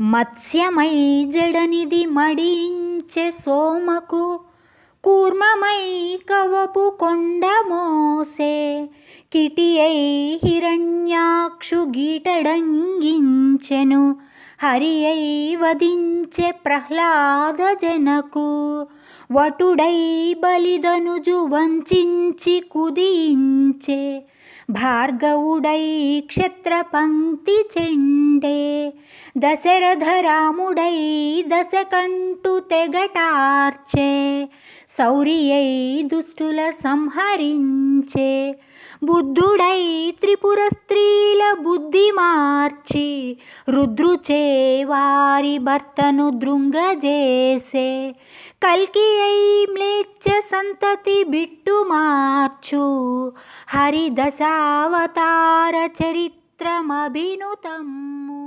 మత్స్యమై జడనిది మడించె సోమకు కూర్మమై కవపు కొండ మోసే కిటియై హిరణ్యాక్షు గీటడంగించెను హరియై వధించె ప్రహ్లాద జనకు వటుడై బలిదనుజు వంచించి కుదించే భార్గవుడై క్షత్రపంక్తి చెండే దశరథరాముడై దశకంటు తెగటార్చే శౌరియై దుష్టుల సంహరించే బుద్ధుడై త్రిపుర స్త్రీల బుద్ధి మార్చి రుద్రుచే వారి భర్తను దృంగజేసే కల్కి అయి సంతతి బిట్టు మార్చు హరిదశావతార मभिनुतम्